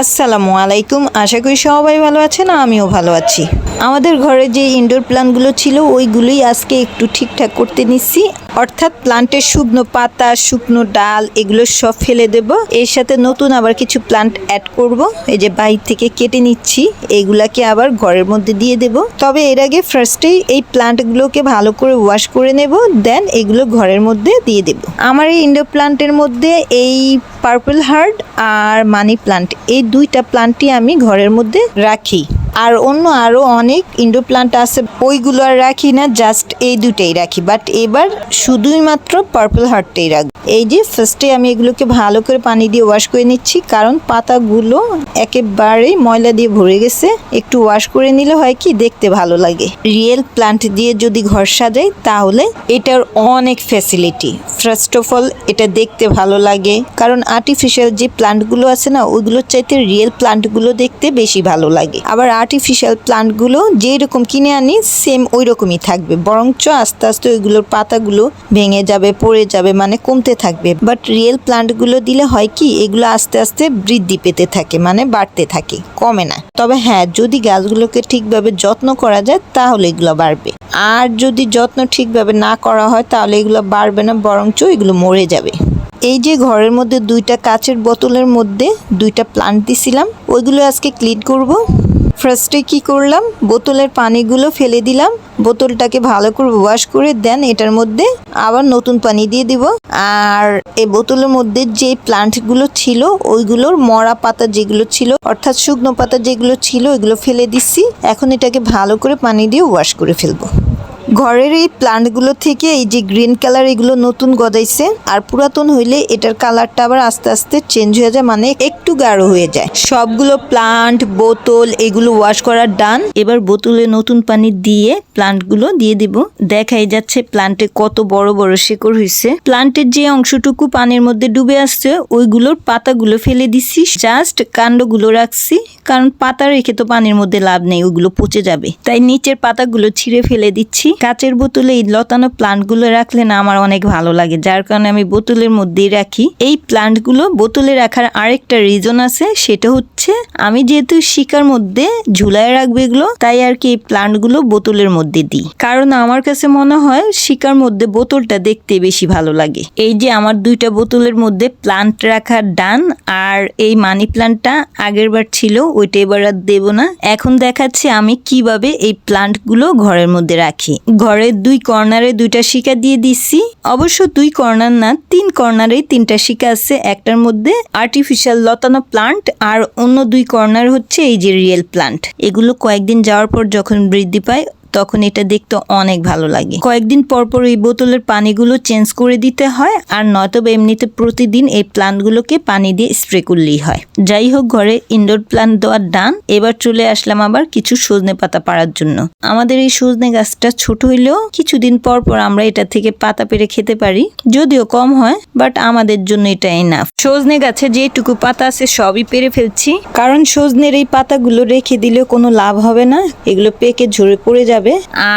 আসসালামু আলাইকুম। আশা করি সবাই ভালো আছেন আমিও ভালো আছি। আমাদের ঘরে যে ইনডোর প্ল্যান্টগুলো ছিল, ওইগুলোই আজকে একটু ঠিকঠাক করতে নিচ্ছি। অর্থাৎ প্লান্টের শুকনো পাতা, শুকনো ডাল, এগুলো সব ফেলে দেব। এর সাথে নতুন আবার কিছু প্লান্ট অ্যাড করব। এই যে বাইর থেকে কেটে নিচ্ছি, এগুলাকে আবার ঘরের মধ্যে দিয়ে দেব। তবে এর আগে ফার্স্টেই এই প্লান্টগুলোকে ভালো করে ওয়াশ করে নেব দেন এগুলো ঘরের মধ্যে দিয়ে দেব। আমার এই ইনডোর প্লান্টের মধ্যে এই পার্পল হার্ট আর মানি প্লান্ট এই দুইটা প্লান্টই আমি ঘরের মধ্যে রাখি। আর অন্য আরও অনেক ইনডোর প্লান্ট আছে। ওইগুলো আর রাখি না, জাস্ট এই দুটাই রাখি। বাট এবার শুধুই মাত্র পার্পল হার্টটাই রাখব। এই যে ফার্স্টে আমি এগুলোকে ভালো করে পানি দিয়ে ওয়াশ করে নিচ্ছি, কারণ পাতাগুলো একেবারেই ময়লা দিয়ে ভরে গেছে। একটু ওয়াশ করে নিলে হয় কি, দেখতে ভালো লাগে। রিয়েল প্লান্ট দিয়ে যদি ঘর সাজাই, তাহলে এটার অনেক ফ্যাসিলিটি ফার্স্ট অফ অল এটা দেখতে ভালো লাগে। কারণ আর্টিফিশিয়াল যে প্লান্টগুলো আছে না ওইগুলোর চাইতে রিয়েল প্লান্টগুলো দেখতে বেশি ভালো লাগে। আবার আর্টিফিশিয়াল প্লান্টগুলো যেই রকম কিনে আনি সেম ওই রকমই থাকবে। বরঞ্চ আস্তে আস্তে ওইগুলোর পাতাগুলো ভেঙে যাবে, পড়ে যাবে মানে কমতে থাকবে। বাট রিয়েল প্লান্টগুলো দিলে হয় কি, এগুলো আস্তে আস্তে বৃদ্ধি পেতে থাকে মানে বাড়তে থাকে, কমে না। তবে হ্যাঁ যদি গাছগুলোকে ঠিকভাবে যত্ন করা যায়, তাহলে এগুলো বাড়বে। আর যদি যত্ন ঠিকভাবে না করা হয়, তাহলে এগুলো বাড়বে না, বরঞ্চ এগুলো মরে যাবে। এই যে ঘরের মধ্যে দুইটা কাচের বোতলের মধ্যে দুইটা প্লান্ট দিছিলাম, ওইগুলো আজকে ক্লিন করব। ফার্স্টে কি করলাম? বোতলের পানিগুলো ফেলে দিলাম। বোতলটাকে ভালো করে ওয়াশ করে দেন। এটার মধ্যে আবার নতুন পানি দিয়ে দিব। আর এই বোতলের মধ্যে যে প্লান্টগুলো ছিল, ওইগুলোর মরা পাতা যেগুলো ছিল, অর্থাৎ শুকনো পাতা যেগুলো ছিল, ওইগুলো ফেলে দিচ্ছি। এখন এটাকে ভালো করে পানি দিয়ে ওয়াশ করে ফেলব। ঘরের এই প্লান্টগুলো থেকে এই যে গ্রিন কালার এগুলো নতুন গদাইছে আর পুরাতন হইলে এটার কালারটা আবার আস্তে আস্তে চেঞ্জ হয়ে যায় মানে একটু গাঢ় হয়ে যায়। সবগুলো প্লান্ট বোতল এগুলো ওয়াশ করার ডান এবার বোতলে নতুন পানি দিয়ে প্লান্টগুলো দিয়ে দিব। দেখাই যাচ্ছে প্লান্টে কত বড় বড় শেকড় হয়েছে প্লান্টের যে অংশটুকু পানির মধ্যে ডুবে আসছে, ওইগুলোর পাতাগুলো ফেলে দিছি। জাস্ট কাণ্ডগুলো রাখছি, কারণ পাতা রেখে তো পানির মধ্যে লাভ নেই, ওগুলো পচে যাবে। তাই নিচের পাতাগুলো ছিঁড়ে ফেলে দিচ্ছি। কাচের বোতলে এই লতানো প্লান্টগুলো রাখলে না আমার অনেক ভালো লাগে, যার কারণে আমি বোতলের মধ্যেই রাখি। এই প্লান্টগুলো বোতলে রাখার আরেকটা রিজন আছে, সেটা হচ্ছে আমি যেহেতু শিকার মধ্যে ঝুলায় রাখব এগুলো, তাই আর কি এই প্লান্টগুলো বোতলের মধ্যে দিই। কারণ আমার কাছে মনে হয় শিকার মধ্যে বোতলটা দেখতে বেশি ভালো লাগে। এই যে আমার দুইটা বোতলের মধ্যে প্লান্ট রাখার ডান আর এই মানি প্লান্টটা আগের বার ছিল, ওইটা এবার আর দেবো না। এখন দেখাচ্ছি আমি কীভাবে এই প্লান্টগুলো ঘরের মধ্যে রাখি। ঘরের দুই কর্নারে দুইটা শিকা দিয়ে দিচ্ছি অবশ্য দুই কর্নার না, তিন কর্নারে তিনটা শিকা আছে। একটার মধ্যে আর্টিফিশিয়াল লতানো প্লান্ট আর অন্য দুই কর্নার হচ্ছে এই যে রিয়েল প্লান্ট এগুলো কয়েকদিন যাওয়ার পর যখন বৃদ্ধি পায় তখন এটা দেখতে অনেক ভালো লাগে। কয়েকদিন পর পর এই বোতলের পানিগুলো চেঞ্জ করে দিতে হয় আর নয়তো বা এমনিতে প্রতিদিন এই প্লান্টগুলোকে পানি দিয়ে স্প্রে করলেই হয়। যাই হোক, ঘরে ইনডোর প্লান্ট দেওয়ার ডান, এবার চলে আসলাম আবার কিছু সজনে পাতা পাড়ার জন্য। আমাদের এই সজনে গাছটা ছোট হইলেও কিছুদিন পর পর আমরা এটা থেকে পাতা পেরে খেতে পারি, যদিও কম হয় বাট আমাদের জন্য এটা এনাফ সজনে গাছে যেটুকু পাতা আছে সবই পেরে ফেলছি। কারণ সজনের এই পাতাগুলো রেখে দিলেও কোনো লাভ হবে না, এগুলো পেকে ঝরে পড়ে যাবে।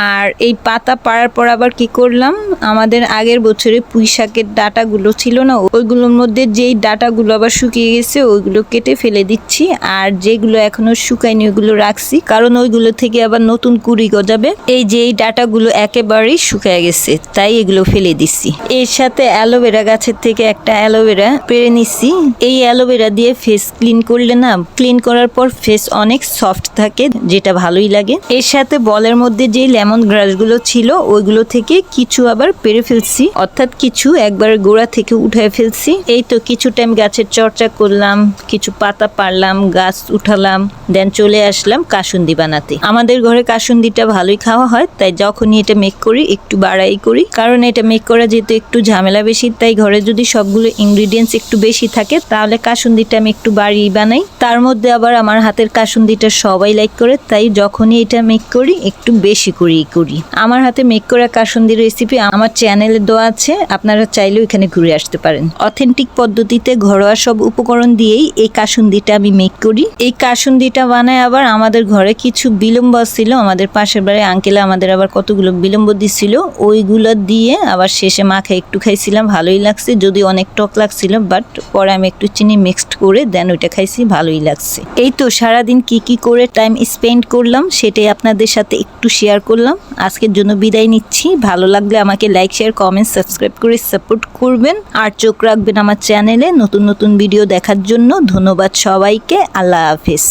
আর এই পাতা পাড়ার পর আবার কি করলাম? আমাদের আগের বছরে পুঁই শাকের ডাটাগুলো ছিল না, ওইগুলোর মধ্যে যেই ডাটাগুলো আবার শুকিয়ে গেছে, ওইগুলো কেটে ফেলে দিচ্ছি। আর যেগুলো এখনও শুকায়নি, ওইগুলো রাখছি। কারণ ওইগুলো থেকে আবার নতুন কুড়ি গজাবে। এই যে এই ডাটাগুলো একেবারেই শুকায় গেছে, তাই এগুলো ফেলে দিচ্ছি। এর সাথে অ্যালোভেরা গাছের থেকে একটা অ্যালোভেরা পেরে নিচ্ছি। এই অ্যালোভেরা দিয়ে ফেস ক্লিন করলে না, ক্লিন করার পর ফেস অনেক সফট থাকে, যেটা ভালোই লাগে। এর সাথে বলের মধ্যে যে লেমন গ্রাসগুলো ছিল, ওইগুলো থেকে কিছু আবার পেরে ফেলছি। অর্থাৎ কিছু একবার গোড়া থেকে উঠায় ফেলছি। এই তো কিছু টাইম গাছের চর্চা করলাম, কিছু পাতা পারলাম গাছ উঠালাম দেন চলে আসলাম কাসুন্দি বানাতে। আমাদের ঘরে কাসুন্দিটা ভালোই খাওয়া হয়, তাই যখনই এটা মেক করি, একটু বাড়াই করি। কারণ এটা মেক করা যেহেতু একটু ঝামেলা বেশি, তাই ঘরে যদি সবগুলো ইনগ্রিডিয়েন্টস একটু বেশি থাকে, তাহলে কাসুন্দিটা আমি একটু বাড়িয়ে বানাই। তার মধ্যে আবার আমার হাতের কাসুন্দিটা সবাই লাইক করে, তাই যখনই এটা মেক করি, একটু বেশি করেই করি। আমার হাতে মেক করা কাসুন্দি রেসিপি আমার চ্যানেলে দেওয়া আছে, আপনারা চাইলেও এখানে ঘুরে আসতে পারেন। অথেন্টিক পদ্ধতিতে ঘরোয়া সব উপকরণ দিয়েই এই কাসুন্দিটা আমি মেক করি। এই কাসুন্দিটা বানায় আবার আমাদের ঘরে কিছু বিলম্ব ছিল, আমাদের পাশের বাড়ি আঙ্কেলে আমাদের আবার কতগুলো বিলম্ব দিছিল, ওইগুলো দিয়ে আবার শেষে মাখা একটু খাইছিলাম, ভালোই লাগছে। যদি অনেক টক লাগছিল বাট পরে আমি একটু চিনি মিক্সড করে দেন ওইটা খাইছি, ভালোই লাগছে। এই তো সারাদিন কি কি করে টাইম স্পেন্ড করলাম, সেটাই আপনাদের সাথে একটু শেয়ার করলাম। আজকের জন্য বিদায় নিচ্ছি। ভালো লাগলে আমাকে লাইক শেয়ার কমেন্ট সাবস্ক্রাইব করে সাপোর্ট করবেন। আর চোখ রাখবেন আমার চ্যানেলে নতুন নতুন ভিডিও দেখার জন্য ধন্যবাদ সবাইকে। আল্লাহ হাফিজ।